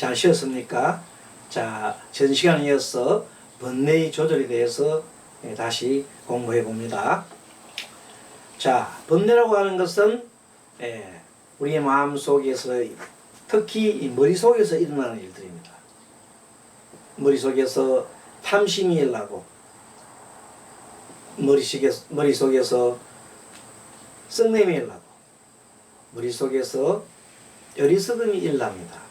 잘 쉬었습니까? 자, 전 시간에 이어서 번뇌의 조절에 대해서 예, 다시 공부해 봅니다. 자, 번뇌라고 하는 것은 예, 우리의 마음 속에서 특히 이 머릿속에서 일어나는 일들입니다. 머릿속에서 탐심이 일나고 머릿속에서, 썩냄이 일나고 머릿속에서 어리석음이 일납니다.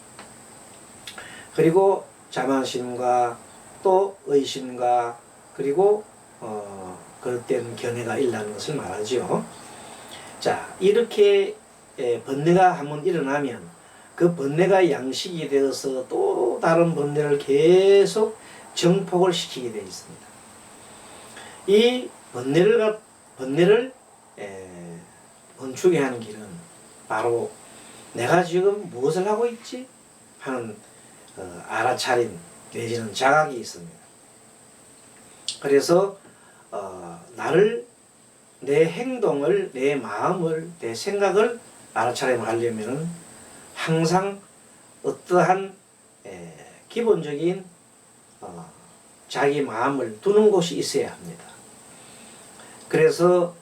그리고 자만심과 또 의심과 그리고 어, 그릇된 견해가 일어나는 것을 말하지요. 자 이렇게 예, 번뇌가 한번 일어나면 그 번뇌가 양식이 되어서 또 다른 번뇌를 계속 정폭을 시키게 되어 있습니다. 이 번뇌를 갖- 번뇌를 에, 멈추게 하는 길은 바로 내가 지금 무엇을 하고 있지 하는 어, 알아차림 내지는 자각이 있습니다. 그래서 어, 나를 내 행동을 내 마음을 내 생각을 알아차림하려면은 항상 어떠한 에, 기본적인 어, 자기 마음을 두는 곳이 있어야 합니다. 그래서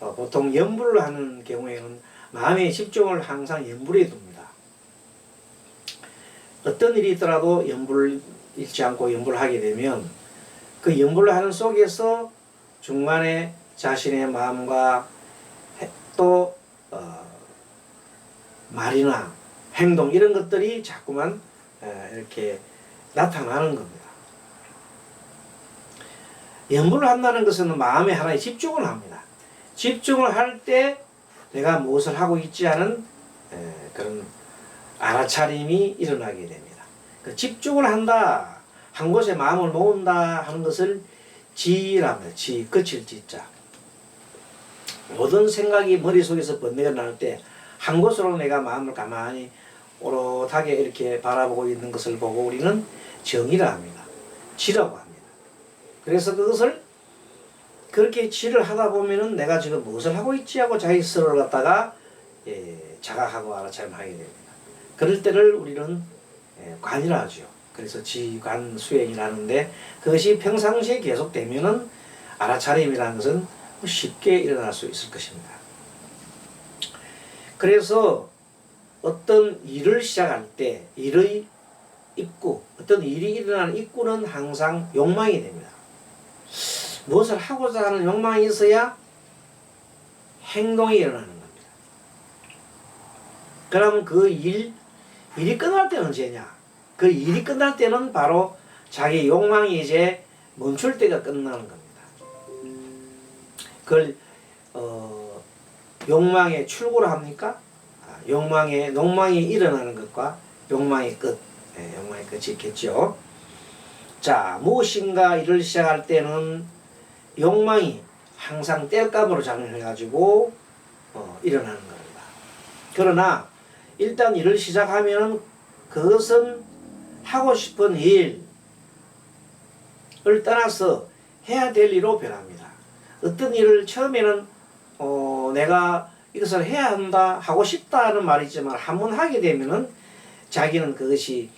어, 보통 연불을 하는 경우에는 마음의 집중을 항상 연불에 둡니다. 어떤 일이 있더라도 연불을 잃지 않고 연불을 하게 되면 그 연불을 하는 속에서 중간에 자신의 마음과 해- 또 어, 말이나 행동 이런 것들이 자꾸만 에, 이렇게 나타나는 겁니다. 연불을 한다는 것은 마음에 하나에 집중을 합니다. 집중을 할 때 내가 무엇을 하고 있지 않은 에, 그런 알아차림이 일어나게 됩니다. 그 집중을 한다, 한 곳에 마음을 모은다 하는 것을 지랍니다. 지, 끝을 짓자. 모든 생각이 머릿속에서 번뇌가 날때한 곳으로 내가 마음을 가만히 오롯하게 이렇게 바라보고 있는 것을 보고 우리는 정이라 합니다. 지라고 합니다. 그래서 그것을 그렇게 지를 하다 보면은 내가 지금 무엇을 하고 있지 하고 자기 스스로를 갖다가 예, 자각하고 알아차림하게 됩니다. 그럴 때를 우리는 예, 관이라 하죠. 그래서 지관 수행이라는데 그것이 평상시에 계속되면은 알아차림이라는 것은 쉽게 일어날 수 있을 것입니다. 그래서 어떤 일을 시작할 때 일의 입구, 어떤 일이 일어나는 입구는 항상 욕망이 됩니다. 무엇을 하고자 하는 욕망이 있어야 행동이 일어나는 겁니다. 그럼 그 일, 일이 끝날 때는 언제냐? 그 일이 끝날 때는 바로 자기 욕망이 이제 멈출 때가 끝나는 겁니다. 그걸 어, 욕망의 출구를 합니까? 아, 욕망의 욕망이 일어나는 것과 욕망의 끝, 예, 욕망의 끝이 있겠죠. 자, 무엇인가 일을 시작할 때는 욕망이 항상 땔감으로 작용해가지고 어, 일어나는 겁니다. 그러나 일단 일을 시작하면 그것은 하고 싶은 일을 떠나서 해야 될 일로 변합니다. 어떤 일을 처음에는 어, 내가 이것을 해야 한다 하고 싶다는 말이지만 한 번 하게 되면은 자기는 그것이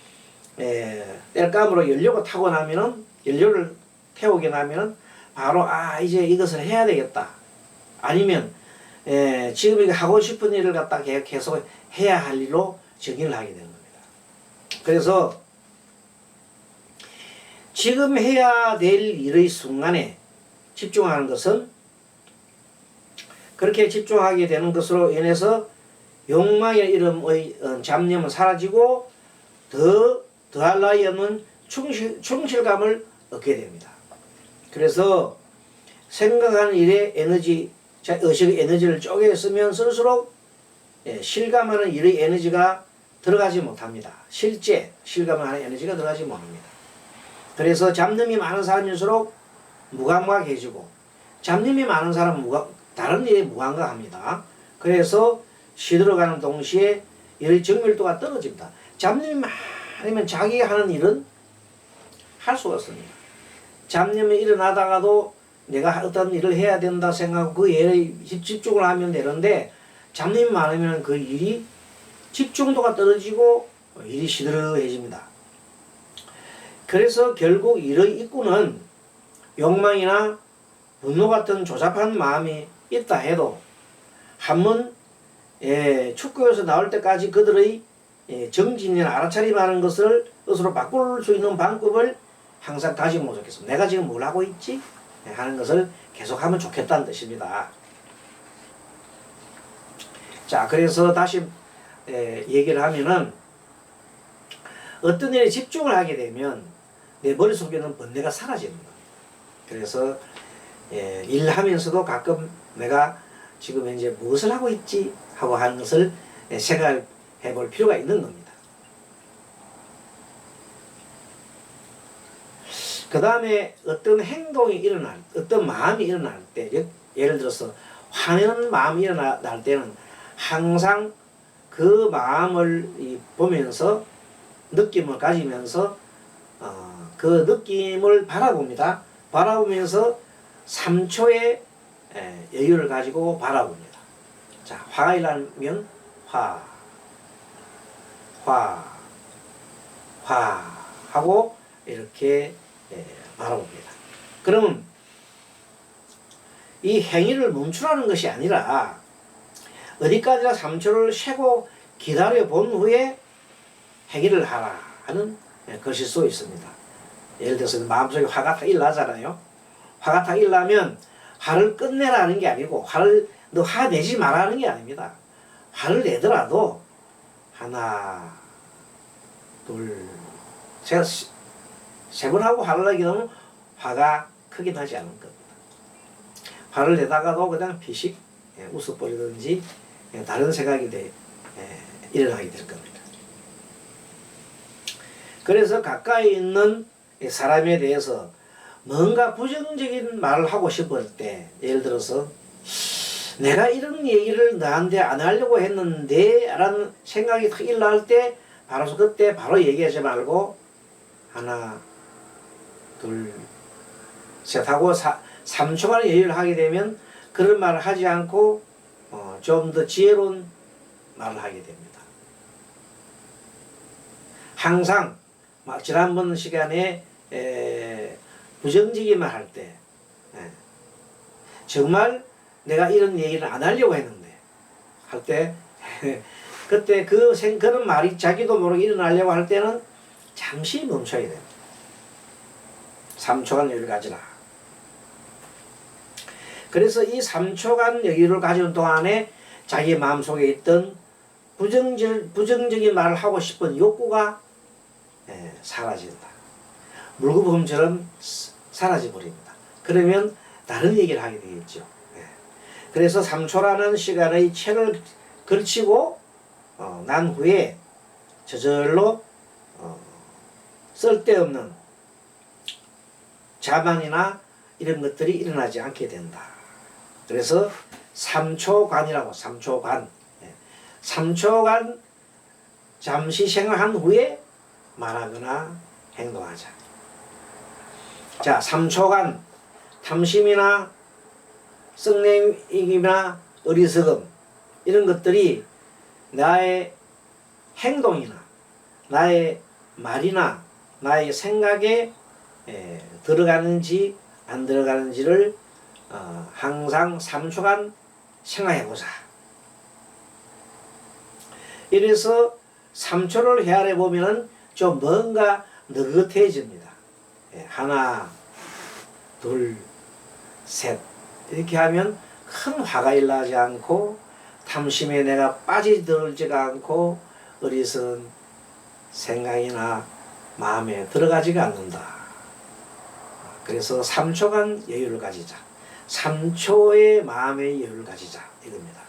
에, 땔감으로 연료가 타고 나면은 연료를 태우게 나면은 바로 아 이제 이것을 해야 되겠다 아니면 에, 지금 이거 하고 싶은 일을 갖다 가 계속 해야 할 일로 정의를 하게 되는 겁니다. 그래서 지금 해야 될 일의 순간에 집중하는 것은 그렇게 집중하게 되는 것으로 인해서 욕망의 이름의 어, 잡념은 사라지고 더 더할 나위 없는 충실, 충실감을 얻게 됩니다. 그래서 생각하는 일에 에너지, 자, 의식의 에너지를 쪼개 쓰면 쓸수록 예, 실감하는 일의 에너지가 들어가지 못합니다. 실제 실감하는 에너지가 들어가지 못합니다. 그래서 잡념이 많은 사람일수록 무감각해지고 잡념이 많은 사람은 무감, 다른 일에 무감각합니다. 그래서 시들어가는 동시에 일의 정밀도가 떨어집니다. 잡념이 많으면 자기가 하는 일은 할 수가 없습니다. 잡념이 일어나다가도 내가 어떤 일을 해야 된다 생각하고 그 일에 집중을 하면 되는데 잡념이 많으면 그 일이 집중도가 떨어지고 어, 일이 시들해집니다. 그래서 결국 일의 입구는 욕망이나 분노 같은 조잡한 마음이 있다 해도 한번 예, 축구에서 나올 때까지 그들의 예, 정진이나 알아차림하는 것을 스스로 바꿀 수 있는 방법을 항상 가지면 좋겠습니다. 내가 지금 뭘 하고 있지? 예, 하는 것을 계속하면 좋겠다는 뜻입니다. 자, 그래서 다시 에, 얘기를 하면은 어떤 일에 집중을 하게 되면 내 머릿속에는 번뇌가 사라지는 겁니다. 그래서 예, 일하면서도 가끔 내가 지금 현재 무엇을 하고 있지 하고 하는 것을 예, 생각해 볼 필요가 있는 겁니다. 그 다음에 어떤 행동이 일어날, 어떤 마음이 일어날 때, 예- 예를 들어서 화내는 마음이 일어날 때는 항상 그 마음을 이 보면서 느낌을 가지면서 어, 그 느낌을 바라봅니다. 바라보면서 3초의 여유를 가지고 바라봅니다. 자, 화가 일어나면 화, 화, 화 하고 이렇게 예, 바라봅니다. 그러면 이 행위를 멈추라는 것이 아니라 어디까지나 3초를 쉬고 기다려 본 후에 행위를 하라 하는 예, 것일 수 있습니다. 예를 들어서 마음속에 화가 탁 일나잖아요. 화가 탁 일나면 화를 끝내라는 게 아니고 화를 너 화 내지 말라는 게 아닙니다. 화를 내더라도 하나 둘 제가 세 번 하고 화를 내게 되면 화가 크게 나지 않을 겁니다. 화를 내다가도 그냥 피식 예, 웃어버리든지 예, 다른 생각이 돼, 예, 일어나게 될 겁니다. 그래서 가까이 있는 이 사람에 대해서 뭔가 부정적인 말을 하고 싶을 때 예를 들어서 내가 이런 얘기를 나한테 안 하려고 했는데 라는 생각이 탁 일어날 때 바로 그때 바로 얘기하지 말고 하나 둘 셋 하고 사, 3초간 얘기를 하게 되면 그런 말을 하지 않고 어, 좀 더 지혜로운 말을 하게 됩니다. 항상 막 지난번 시간에 에, 부정적인 말 할 때 정말 내가 이런 얘기를 안 하려고 했는데 할 때 그때 그 생, 그런 말이 자기도 모르게 일어나려고 할 때는 잠시 멈춰야 됩니다. 3초간 여유를 가지라. 그래서 이 3초간 여유를 가지는 동안에 자기 마음속에 있던 부정적, 부정적인 말을 하고 싶은 욕구가 예, 사라진다. 물구범처럼 사라져 버립니다. 그러면 다른 얘기를 하게 되겠죠. 예. 그래서 3초라는 시간의 책을 걸치고 어, 난 후에 저절로 어, 쓸데없는 자만이나 이런 것들이 일어나지 않게 된다. 그래서 3초간이라고 3초간 3초간 잠시 생각한 후에 말하거나 행동하자. 자, 3초간 탐심이나 썩내이기나 어리석음 이런 것들이 나의 행동이나 나의 말이나 나의 생각에 에, 들어가는지 안 들어가는지를 어, 항상 3초간 생각해 보자. 이래서 3초를 헤아려 보면은 좀 뭔가 느긋해집니다. 예, 하나, 둘, 셋 이렇게 하면 큰 화가 일나지 않고 탐심에 내가 빠지들지가 않고 어리석은 생각이나 마음에 들어가지가 않는다. 그래서 3초간 여유를 가지자. 3초의 마음의 여유를 가지자. 이겁니다.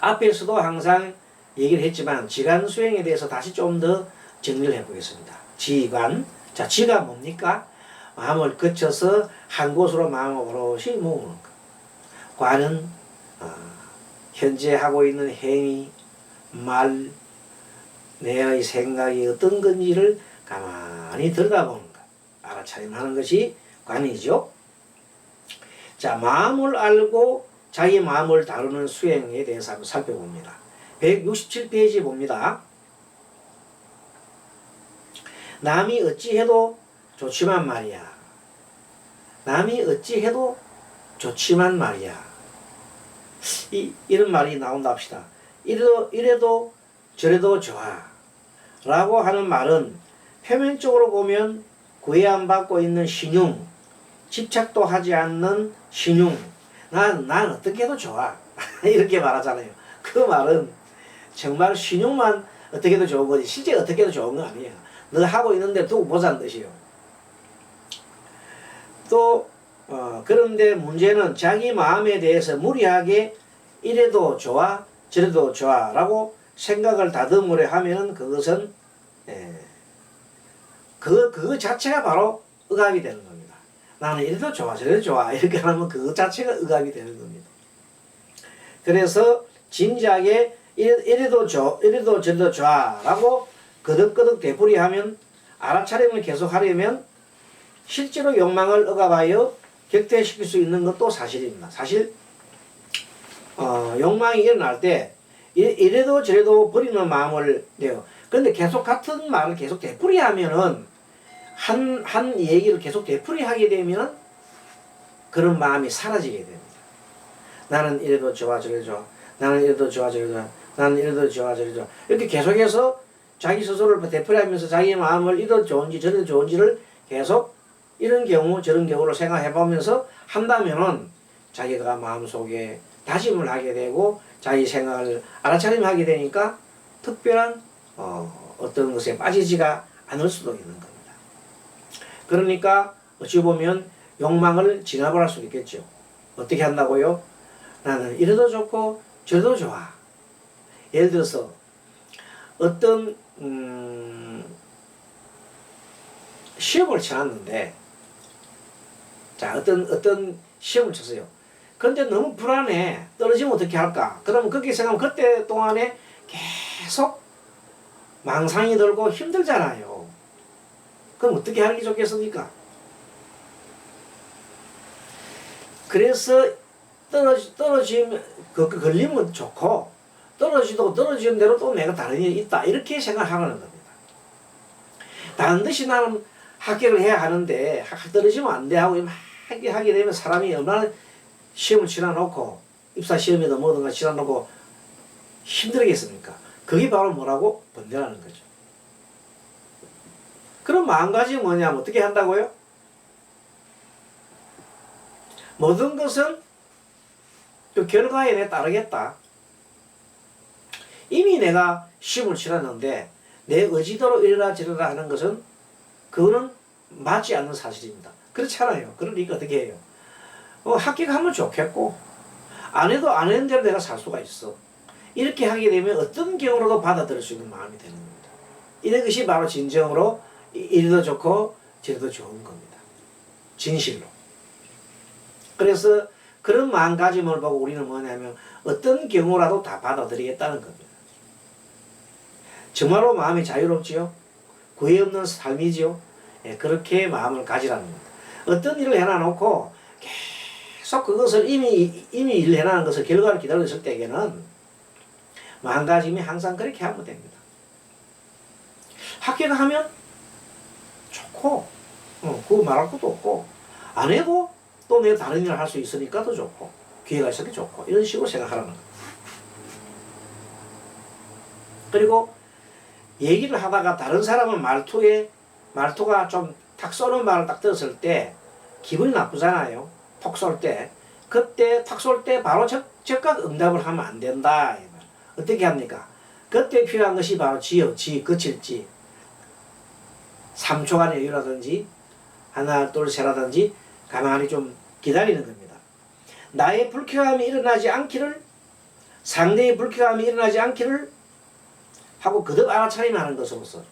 앞에서도 항상 얘기를 했지만 지간 수행에 대해서 다시 좀 더 정리를 해보겠습니다. 지관. 자, 지가 뭡니까? 마음을 거쳐서 한 곳으로 마음을 오롯이 모으는 것. 관은 어, 현재 하고 있는 행위, 말, 내의 생각이 어떤 건지를 가만히 들여다보는 것. 알아차림하는 것이 관이죠. 자, 마음을 알고 자기 마음을 다루는 수행에 대해서 한번 살펴봅니다. 167페이지 봅니다. 남이 어찌해도 좋지만 말이야. 남이 어찌해도 좋지만 말이야. 이, 이런 말이 나온다 합시다. 이래도, 이래도 저래도 좋아. 라고 하는 말은 표면적으로 보면 구애 안 받고 있는 신용, 집착도 하지 않는 신용, 난, 난 어떻게 해도 좋아. 이렇게 말하잖아요. 그 말은 정말 신용만 어떻게 해도 좋은 거지, 실제 어떻게 해도 좋은 거 아니에요. 너 하고 있는데 두고 보자는 뜻이요. 또, 어, 그런데 문제는 자기 마음에 대해서 무리하게 이래도 좋아, 저래도 좋아, 라고 생각을 다듬으려 하면은 그것은, 예, 그, 그 자체가 바로 억압이 되는 겁니다. 나는 이래도 좋아, 저래도 좋아, 이렇게 하면 그 자체가 억압이 되는 겁니다. 그래서 진지하게 이래, 이래 도 좋, 이래도 저래도 좋아, 라고 거듭거듭 되풀이하면 알아차림을 계속하려면 실제로 욕망을 억압하여 격퇴시킬 수 있는 것도 사실입니다. 사실 어, 욕망이 일어날 때 이- 이래도 저래도 버리는 마음을 내요. 그런데 계속 같은 말을 계속 되풀이하면은 한, 한 얘기를 계속 되풀이하게 되면은 그런 마음이 사라지게 됩니다. 나는 이래도 좋아 저래도 나는 이래도 좋아 저래도 나는 이래도 좋아 저래도 이렇게 계속해서 자기 스스로를 되풀이하면서 자기 마음을 이래도 좋은지 저래도 좋은지를 계속 이런 경우 저런 경우를 생각해 보면서 한다면은 자기가 마음속에 다짐을 하게 되고 자기 생각을 알아차림 하게 되니까 특별한 어, 어떤 것에 빠지지가 않을 수도 있는 겁니다. 그러니까 어찌 보면 욕망을 진압을 할 수 있겠죠. 어떻게 한다고요? 나는 이래도 좋고 저래도 좋아. 예를 들어서 어떤 음, 시험을 치렀는데 자 어떤 어떤 시험을 쳤어요. 그런데 너무 불안해. 떨어지면 어떻게 할까? 그러면 그렇게 생각하면 그때 동안에 계속 망상이 들고 힘들잖아요. 그럼 어떻게 게 좋겠습니까? 그래서 떨어지, 떨어지면, 그, 그 걸리면 좋고, 떨어지도 떨어지는 대로 또 내가 다른 일이 있다. 이렇게 생각하는 겁니다. 반드시 나는 합격을 해야 하는데, 하- 떨어지면 안 돼 하고 막 하게 되면 사람이 얼마나 시험을 치러놓고, 입사 시험에도 뭐든가 치러놓고 힘들겠습니까? 그게 바로 뭐라고? 번뇌라는 거죠. 그럼 마음가짐이 뭐냐면 어떻게 한다고요? 모든 것은 그 결과에 내 따르겠다. 이미 내가 시험을 치렀는데 내 의지대로 저래라 하는 것은 그거는 맞지 않는 사실입니다. 그렇잖아요. 그러니까 어떻게 해요? 어, 합격하면 좋겠고 안 해도 안 하는 대로 내가 살 수가 있어. 이렇게 하게 되면 어떤 경우로도 받아들일 수 있는 마음이 되는 겁니다. 이런 것이 바로 진정으로 이- 이래도 좋고 저래도 좋은 겁니다. 진실로. 그래서 그런 마음가짐을 보고 우리는 뭐냐면 어떤 경우라도 다 받아들이겠다는 겁니다. 정말로 마음이 자유롭지요? 구애 없는 삶이지요? 예, 그렇게 마음을 가지라는 겁니다. 어떤 일을 해놔놓고 계속 그것을 이미 이미 일 해놔는 것을 결과를 기다리고 있을 때에는 마음가짐이 항상 그렇게 하면 됩니다. 합격하면 좋고, 어, 그거 말할 것도 없고, 안 해도 또 내가 다른 일을 할 수 있으니까 더 좋고, 기회가 있으니까 좋고, 이런 식으로 생각하라는 거예요. 그리고 얘기를 하다가 다른 사람은 말투에, 말투가 좀 탁 쏘는 말을 딱 들었을 때, 기분이 나쁘잖아요. 톡 쏠 때. 그때 탁 쏠 때 바로 적, 즉각 응답을 하면 안 된다. 어떻게 합니까? 그때 필요한 것이 바로 지요, 지, 그칠지. 3초간의 여유라든지, 하나, 둘, 셋라든지, 가만히 좀 기다리는 겁니다. 나의 불쾌감이 일어나지 않기를, 상대의 불쾌감이 일어나지 않기를 하고 거듭 알아차림 하는 것으로서.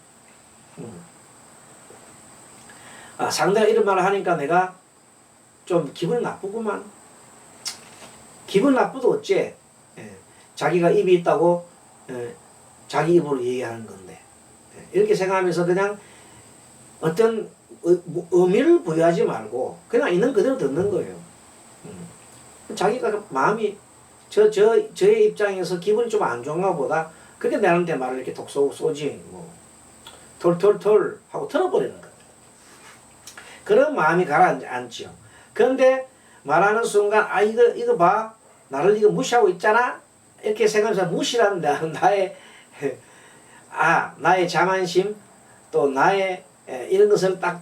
음. 아, 상대가 이런 말을 하니까 내가 좀 기분 나쁘구만. 기분 나쁘도 어째? 예, 자기가 입이 있다고 예, 자기 입으로 얘기하는 건데 예, 이렇게 생각하면서 그냥 어떤 의, 뭐, 의미를 부여하지 말고 그냥 있는 그대로 듣는 거예요. 음. 자기가 마음이 저, 저, 저의 입장에서 기분이 좀 안 좋은가 보다. 그렇게 나한테 말을 이렇게 독 쏘, 쏘지, 뭐. 털털털 하고 털어버리는 겁니다. 그런 마음이 가라앉지요. 그런데 말하는 순간, 아, 이거, 이거 봐. 나를 이거 무시하고 있잖아? 이렇게 생각하면서 나- 나의, 아, 나의 자만심, 또 나의 에, 이런 것을 딱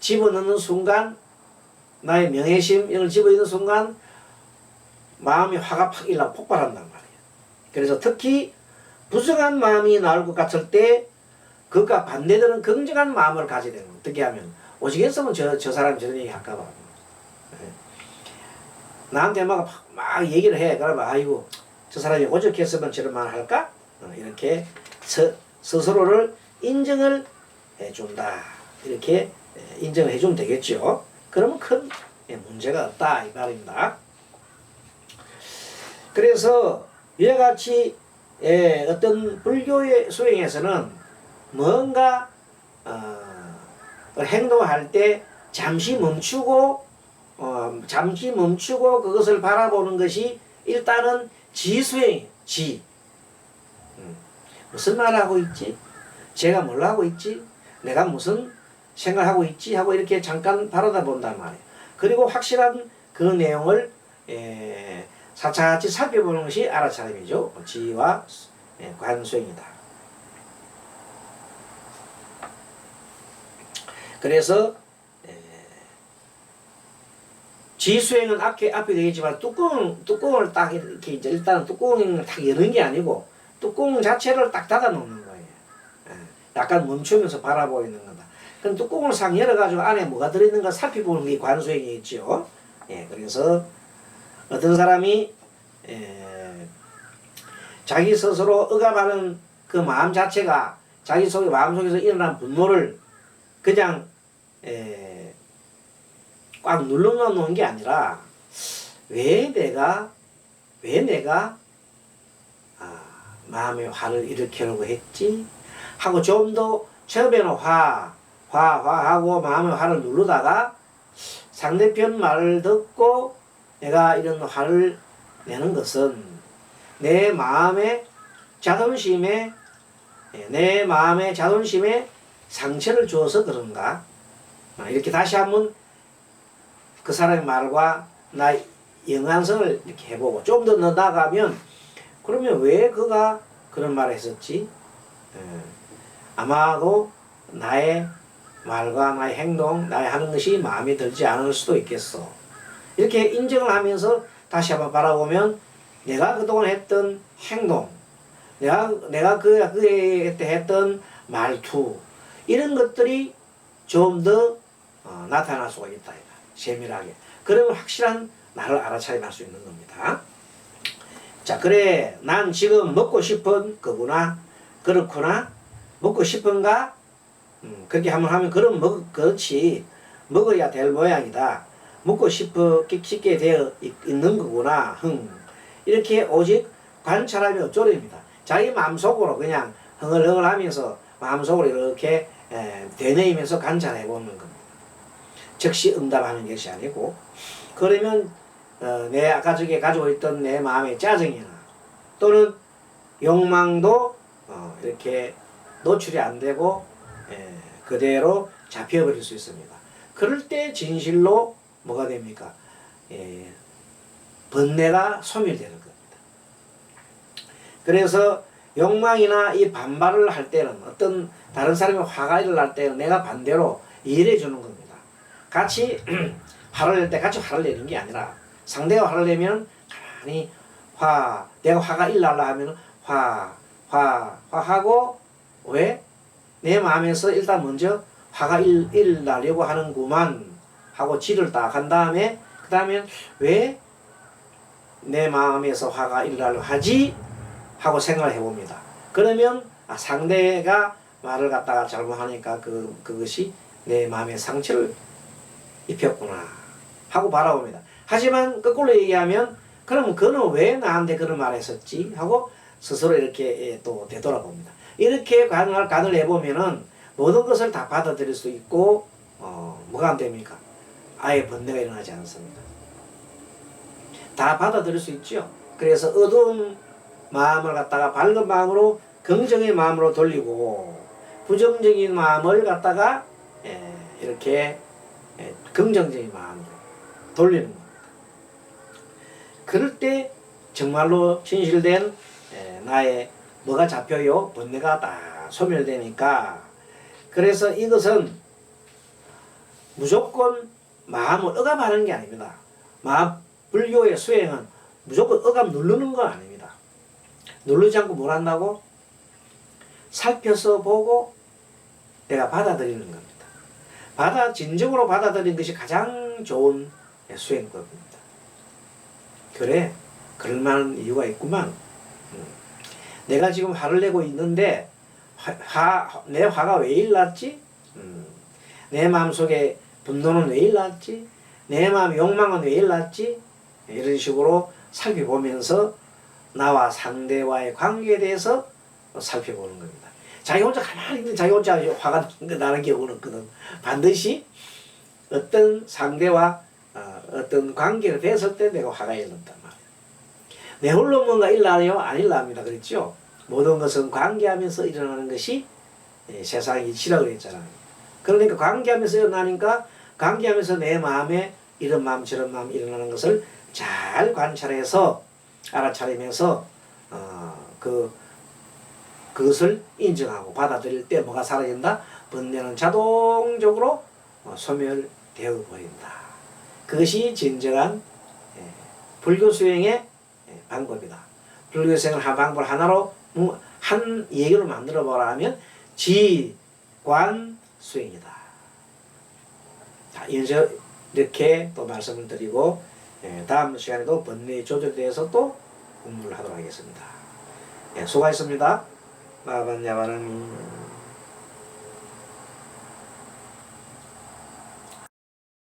집어넣는 순간, 나의 명예심, 이런 걸 집어넣는 순간, 마음이 화가 팍 일라 폭발한단 말이에요. 그래서 특히 부정한 마음이 나올 것 같을 때 그것과 반대되는 긍정한 마음을 가져야 되는 거예요. 어떻게 하면 오직 했으면 저, 저 사람이 저런 얘기 할까 봐. 예. 나한테 막, 막 얘기를 해. 그러면 아이고 저 사람이 오죽했으면 저런 말 할까? 어, 이렇게 스, 스스로를 인정을 해준다. 이렇게 예, 인정을 해주면 되겠죠. 그러면 큰 예, 문제가 없다 이 말입니다. 그래서 이와 같이 예, 어떤 불교의 수행에서는 뭔가 어, 행동할 때 잠시 멈추고 어, 잠시 멈추고 그것을 바라보는 것이 일단은 지수행이에요. 지. 음, 무슨 말 하고 있지? 제가 뭘 하고 있지? 내가 무슨 생각하고 있지? 하고 이렇게 잠깐 바라다 본단 말이에요. 그리고 확실한 그 내용을 에, 사차같이 살펴보는 것이 알아차림이죠. 지와 예, 관수행이다. 그래서 에, 지수행은 앞에 앞에 되겠지만 뚜껑 뚜껑을 딱 이렇게 이제 일단 뚜껑을 딱 여는 게 아니고 뚜껑 자체를 딱 닫아 놓는. 예, 약간 멈추면서 바라보이는 거다. 그럼 뚜껑을 싹 열어가지고 안에 뭐가 들어있는가 살펴보는 게 관수행이겠죠. 예, 그래서 어떤 사람이 에, 자기 스스로 억압하는 그 마음 자체가 자기 속에 마음 속에서 일어난 분노를 그냥 에, 꽉 눌러 놓는 놓은 게 아니라 왜 내가 왜 내가 아, 마음의 화를 일으키려고 했지 하고 좀 더 처음에는 화, 화, 화 하고 마음의 화를 누르다가 상대편 말을 듣고 내가 이런 화를 내는 것은 내 마음의 자존심에 예, 내 마음의 자존심에 상처를 주어서 그런가? 아, 이렇게 다시 한번 그 사람의 말과 나 연관성을 이렇게 해보고 좀 더 나가면 그러면 왜 그가 그런 말을 했었지? 예, 아마도 나의 말과 나의 행동, 나의 하는 것이 마음에 들지 않을 수도 있겠어. 이렇게 인정을 하면서 다시 한번 바라보면 내가 그동안 했던 행동, 내가 내가 그 그때 했던 말투 이런 것들이 좀더 어, 나타날 수가 있다. 세밀하게. 그러면 확실한 나를 알아차림할 수 있는 겁니다. 자, 그래. 난 지금 먹고 싶은 거구나. 그렇구나. 먹고 싶은가? 음, 그렇게 한번 하면 그럼 먹 그렇지. 먹어야 될 모양이다. 먹고 싶어 싶게 되어 있- 있는 거구나. 흥. 이렇게 오직 관찰하며 어쩌립니다. 자기 마음속으로 그냥 흥얼흥얼 하면서 마음속으로 이렇게 에, 되뇌이면서 관찰해 보는 겁니다. 즉시 응답하는 것이 아니고 그러면 어, 내 아까 저게 가지고 있던 내 마음의 짜증이나 또는 욕망도 어, 이렇게 노출이 안 되고 에, 그대로 잡혀버릴 수 있습니다. 그럴 때 진실로 뭐가 됩니까? 예, 번뇌가 소멸되는 겁니다. 그래서 욕망이나 이 반발을 할 때는 어떤 다른 사람이 화가 일어날 때는 내가 반대로 이해해 주는 겁니다. 같이 화를 낼 때 같이 화를 내는 게 아니라 상대가 화를 내면 가만히 화 내가 화가 일날라 하면 화, 화, 화하고 왜? 내 마음에서 일단 먼저 화가 일, 일나려고 하는구만 하고 지를 딱한 다음에 그 다음에 왜 내 마음에서 화가 일나려 하지 하고 생각을 해봅니다. 그러면 아, 상대가 말을 갖다가 잘못하니까 그 그것이 내 마음에 상처를 입혔구나 하고 바라봅니다. 하지만 거꾸로 얘기하면 그럼 그는 왜 나한테 그런 말을 했었지 하고 스스로 이렇게 예, 또 되돌아봅니다. 이렇게 간을 간을 해보면은 모든 것을 다 받아들일 수 있고 어, 뭐가 안 됩니까? 아예 번뇌가 일어나지 않습니다. 다 받아들일 수 있죠. 그래서 어두운 마음을 갖다가 밝은 마음으로 긍정의 마음으로 돌리고 부정적인 마음을 갖다가 예, 이렇게 예, 긍정적인 마음으로 돌리는 겁니다. 그럴 때 정말로 진실된 예, 나의 뭐가 잡혀요? 번뇌가 다 소멸되니까 그래서 이것은 무조건 마음을 억압하는 게 아닙니다. 마음 불교의 수행은 무조건 억압 누르는 건 아닙니다. 누르지 않고 뭘 한다고? 살펴서 보고 내가 받아들이는 겁니다. 받아 진정으로 받아들이는 것이 가장 좋은 수행법입니다. 그래 그럴 만한 이유가 있구만. 음. 내가 지금 화를 내고 있는데 화, 화, 내 화가 왜 일났지? 음. 내 마음속에 분노는 왜 일났지? 내 마음 욕망은 왜 일났지? 이런 식으로 살펴보면서 나와 상대와의 관계에 대해서 살펴보는 겁니다. 자기 혼자 가만히 있는데 자기 혼자 화가 나는 경우는 없거든. 반드시 어떤 상대와 어, 어떤 관계가 됐을 때 내가 화가 일는단 말이야. 내 홀로 뭔가 일나요? 안 일납니다. 그랬죠? 모든 것은 관계하면서 일어나는 것이 예, 세상의 이치라고 그랬잖아요. 그러니까 관계하면서 일어나니까 관계하면서 내 마음에 이런 마음 저런 마음 일어나는 것을 잘 관찰해서 알아차리면서 어, 그 그것을 인정하고 받아들일 때 뭐가 사라진다? 번뇌는 자동적으로 어, 소멸되어 버린다. 그것이 진정한 예, 불교 수행의 예, 방법이다. 불교 수행을 한 방법 하나로 뭐, 한 얘기로 만들어 보라면 지관 수행이다. 자, 이제 이렇게 또 말씀을 드리고 예, 다음 시간에도 번뇌 조절에 대해서 또 공부를 하도록 하겠습니다. 예, 수고하셨습니다. 마반야바는